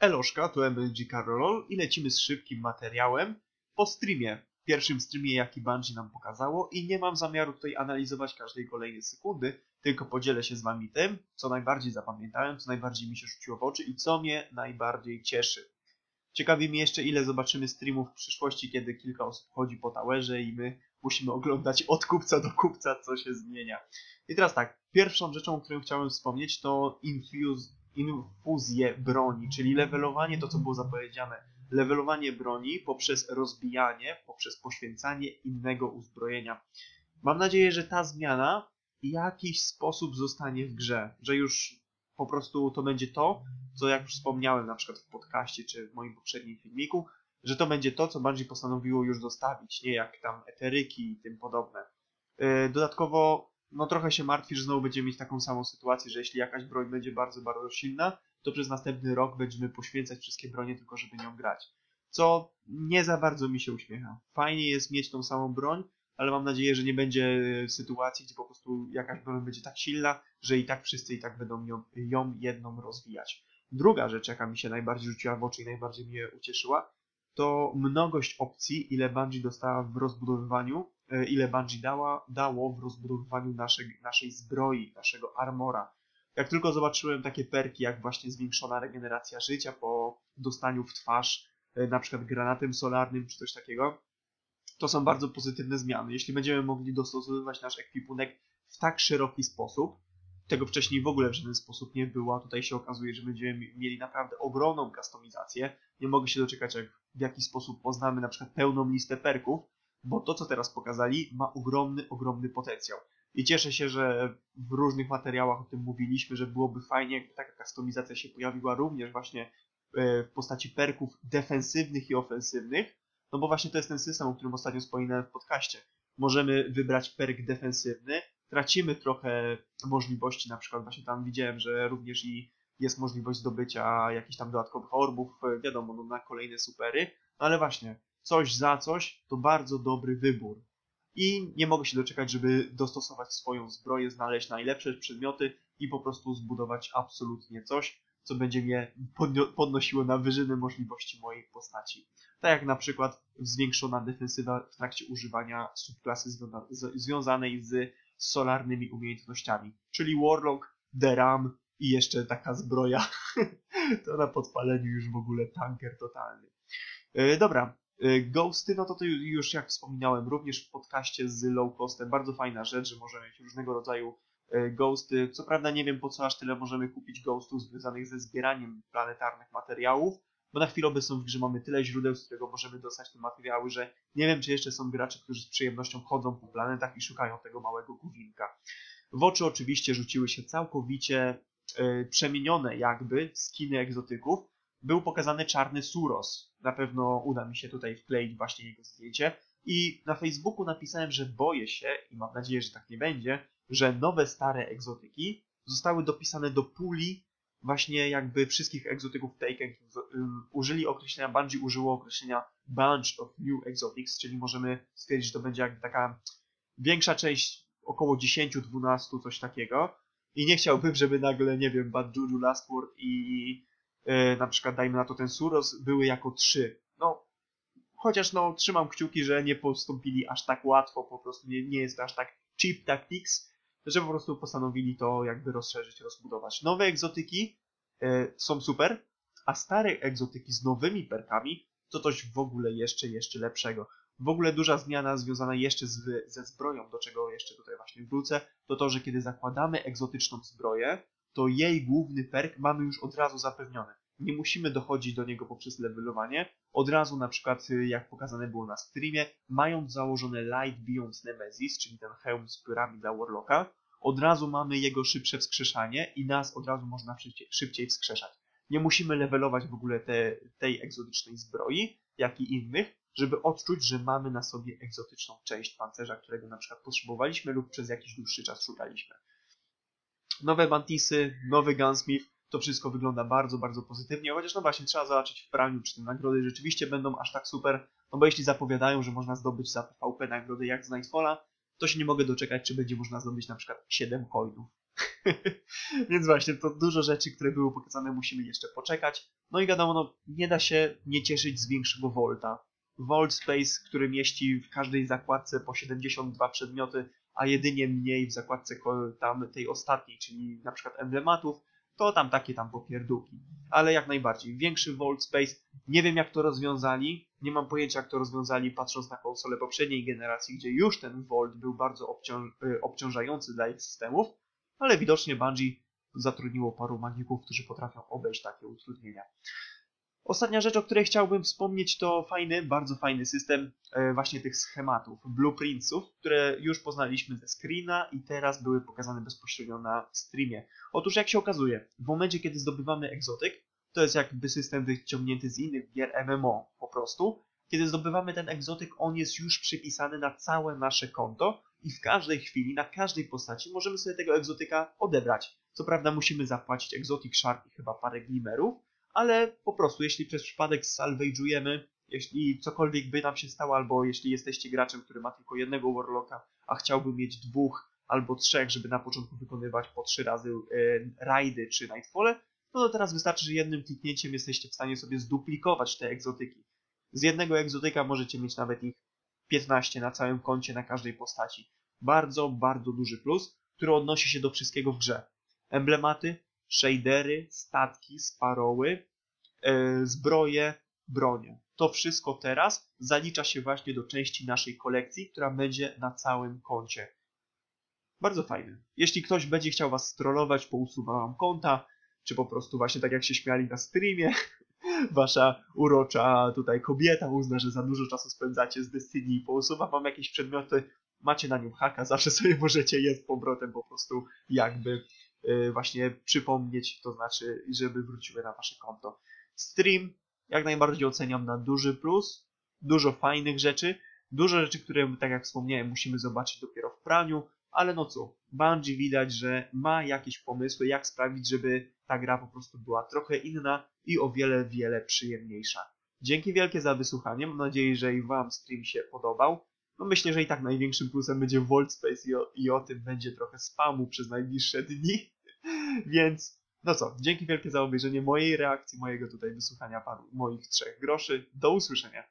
Eloszka, to MLG Karolol i lecimy z szybkim materiałem po streamie. Pierwszym streamie, jaki Bungie nam pokazało i nie mam zamiaru tutaj analizować każdej kolejnej sekundy, tylko podzielę się z wami tym, co najbardziej zapamiętałem, co najbardziej mi się rzuciło w oczy i co mnie najbardziej cieszy. Ciekawi mnie jeszcze, ile zobaczymy streamów w przyszłości, kiedy kilka osób chodzi po towerze i my musimy oglądać od kupca do kupca, co się zmienia. I teraz tak, pierwszą rzeczą, o której chciałem wspomnieć, to infuse, infuzję broni, czyli levelowanie, to co było zapowiedziane, levelowanie broni poprzez rozbijanie, poprzez poświęcanie innego uzbrojenia. Mam nadzieję, że ta zmiana w jakiś sposób zostanie w grze, że już po prostu to będzie to, co jak już wspomniałem na przykład w podcaście czy w moim poprzednim filmiku, że to będzie to, co Bungie postanowiło już zostawić, nie jak tam eteryki i tym podobne. Yy, dodatkowo, no trochę się martwi, że znowu będziemy mieć taką samą sytuację, że jeśli jakaś broń będzie bardzo, bardzo silna, to przez następny rok będziemy poświęcać wszystkie bronie tylko, żeby nią grać. Co nie za bardzo mi się uśmiecha. Fajnie jest mieć tą samą broń, ale mam nadzieję, że nie będzie sytuacji, gdzie po prostu jakaś broń będzie tak silna, że i tak wszyscy i tak będą ją, ją jedną rozwijać. Druga rzecz, jaka mi się najbardziej rzuciła w oczy i najbardziej mnie ucieszyła, to mnogość opcji, ile Bungie dostała w rozbudowywaniu, ile Bungie dała, dało w rozbudowywaniu naszej, naszej zbroi, naszego armora. Jak tylko zobaczyłem takie perki, jak właśnie zwiększona regeneracja życia po dostaniu w twarz na przykład granatem solarnym czy coś takiego, to są bardzo pozytywne zmiany. Jeśli będziemy mogli dostosowywać nasz ekwipunek w tak szeroki sposób, tego wcześniej w ogóle w żaden sposób nie było, a tutaj się okazuje, że będziemy mieli naprawdę ogromną kustomizację. Nie mogę się doczekać, jak w jaki sposób poznamy na przykład pełną listę perków, bo to, co teraz pokazali, ma ogromny, ogromny potencjał. I cieszę się, że w różnych materiałach o tym mówiliśmy, że byłoby fajnie, jakby taka kustomizacja się pojawiła również właśnie e, w postaci perków defensywnych i ofensywnych, no bo właśnie to jest ten system, o którym ostatnio wspominałem w podcaście. Możemy wybrać perk defensywny, tracimy trochę możliwości, na przykład właśnie tam widziałem, że również i jest możliwość zdobycia jakichś tam dodatkowych orbów, wiadomo, no na kolejne supery, no ale właśnie, coś za coś to bardzo dobry wybór. I nie mogę się doczekać, żeby dostosować swoją zbroję, znaleźć najlepsze przedmioty i po prostu zbudować absolutnie coś, co będzie mnie podnosiło na wyżyny możliwości mojej postaci. Tak jak na przykład zwiększona defensywa w trakcie używania subklasy związanej z solarnymi umiejętnościami, czyli Warlock, The Ram i jeszcze taka zbroja. to na podpaleniu już w ogóle tanker totalny. Yy, dobra, Ghosty, no to, to już jak wspominałem, również w podcaście z Low Costem, bardzo fajna rzecz, że możemy mieć różnego rodzaju yy, ghosty. Co prawda nie wiem po co aż tyle możemy kupić ghostów związanych ze zbieraniem planetarnych materiałów, bo na chwilę obecną w grze mamy tyle źródeł, z którego możemy dostać te materiały, że nie wiem, czy jeszcze są gracze, którzy z przyjemnością chodzą po planetach i szukają tego małego główinka. W oczy oczywiście rzuciły się całkowicie e, przemienione jakby skiny egzotyków. Był pokazany czarny Suros. Na pewno uda mi się tutaj wkleić właśnie jego zdjęcie. I na Facebooku napisałem, że boję się, i mam nadzieję, że tak nie będzie, że nowe stare egzotyki zostały dopisane do puli właśnie jakby wszystkich egzotyków Taken użyli określenia, Bungie użyło określenia Bunch of New Exotics, czyli możemy stwierdzić, że to będzie jakby taka większa część, około 10-12, coś takiego. I nie chciałbym, żeby nagle, nie wiem, Bad Juju, Last Word i na przykład, dajmy na to ten Suros, były jako trzy. No, chociaż no, trzymam kciuki, że nie postąpili aż tak łatwo, po prostu nie, nie jest to aż tak cheap tactics, że po prostu postanowili to jakby rozszerzyć, rozbudować. Nowe egzotyki e, są super, a stare egzotyki z nowymi perkami to coś w ogóle jeszcze, jeszcze lepszego. W ogóle duża zmiana związana jeszcze z, ze zbroją, do czego jeszcze tutaj właśnie wrócę, to to, że kiedy zakładamy egzotyczną zbroję, to jej główny perk mamy już od razu zapewniony. Nie musimy dochodzić do niego poprzez levelowanie. Od razu na przykład, y, jak pokazane było na streamie, mając założone Light Beyond Nemesis, czyli ten hełm z pyramid dla Warlocka, od razu mamy jego szybsze wskrzeszanie i nas od razu można szybciej wskrzeszać. Nie musimy levelować w ogóle te, tej egzotycznej zbroi, jak i innych, żeby odczuć, że mamy na sobie egzotyczną część pancerza, którego na przykład potrzebowaliśmy lub przez jakiś dłuższy czas szukaliśmy. Nowe Mantisy, nowy Gunsmith, to wszystko wygląda bardzo, bardzo pozytywnie, chociaż no właśnie trzeba zobaczyć w praniu, czy te nagrody rzeczywiście będą aż tak super, no bo jeśli zapowiadają, że można zdobyć za PvP nagrody jak z Nightfalla, to się nie mogę doczekać, czy będzie można zdobyć na przykład 7 coinów. Więc właśnie, to dużo rzeczy, które były pokazane, musimy jeszcze poczekać. No i wiadomo, no, nie da się nie cieszyć z większego Volta. Vault Space, który mieści w każdej zakładce po 72 przedmioty, a jedynie mniej w zakładce tam tej ostatniej, czyli na przykład emblematów, to tam takie tam popierdółki. Ale jak najbardziej, większy Vault Space, nie wiem jak to rozwiązali, nie mam pojęcia jak to rozwiązali patrząc na konsole poprzedniej generacji, gdzie już ten Vault był bardzo y, obciążający dla ich systemów, ale widocznie Bungie zatrudniło paru magików, którzy potrafią obejść takie utrudnienia. Ostatnia rzecz, o której chciałbym wspomnieć, to fajny, bardzo fajny system e, właśnie tych schematów, blueprintsów, które już poznaliśmy ze screena i teraz były pokazane bezpośrednio na streamie. Otóż jak się okazuje, w momencie kiedy zdobywamy egzotyk, to jest jakby system wyciągnięty z innych gier MMO po prostu. Kiedy zdobywamy ten egzotyk, on jest już przypisany na całe nasze konto i w każdej chwili, na każdej postaci możemy sobie tego egzotyka odebrać. Co prawda musimy zapłacić egzotyk shard i chyba parę glimmerów, ale po prostu jeśli przez przypadek salvage'ujemy, jeśli cokolwiek by nam się stało, albo jeśli jesteście graczem, który ma tylko jednego Warlocka, a chciałby mieć dwóch albo trzech, żeby na początku wykonywać po trzy razy e, rajdy czy nightfall, no to teraz wystarczy, że jednym kliknięciem jesteście w stanie sobie zduplikować te egzotyki. Z jednego egzotyka możecie mieć nawet ich 15 na całym koncie, na każdej postaci. Bardzo, bardzo duży plus, który odnosi się do wszystkiego w grze. Emblematy, shadery, statki, sparoły, e, zbroje, bronie. To wszystko teraz zalicza się właśnie do części naszej kolekcji, która będzie na całym koncie. Bardzo fajny. Jeśli ktoś będzie chciał was strollować, pousuwa wam konta, czy po prostu właśnie tak jak się śmiali na streamie, wasza urocza tutaj kobieta uzna, że za dużo czasu spędzacie z Destiny i pousuwa wam jakieś przedmioty, macie na nią haka, zawsze sobie możecie je z powrotem po prostu jakby właśnie przypomnieć, to znaczy, żeby wróciły na wasze konto. Stream jak najbardziej oceniam na duży plus, dużo fajnych rzeczy, dużo rzeczy, które, tak jak wspomniałem, musimy zobaczyć dopiero w praniu, ale no co, Bungie widać, że ma jakieś pomysły, jak sprawić, żeby ta gra po prostu była trochę inna i o wiele, wiele przyjemniejsza. Dzięki wielkie za wysłuchanie, mam nadzieję, że i Wam stream się podobał. No myślę, że i tak największym plusem będzie Vault Space i o, i o tym będzie trochę spamu przez najbliższe dni. Więc, no co, dzięki wielkie za obejrzenie mojej reakcji, mojego tutaj wysłuchania paru moich trzech groszy. Do usłyszenia.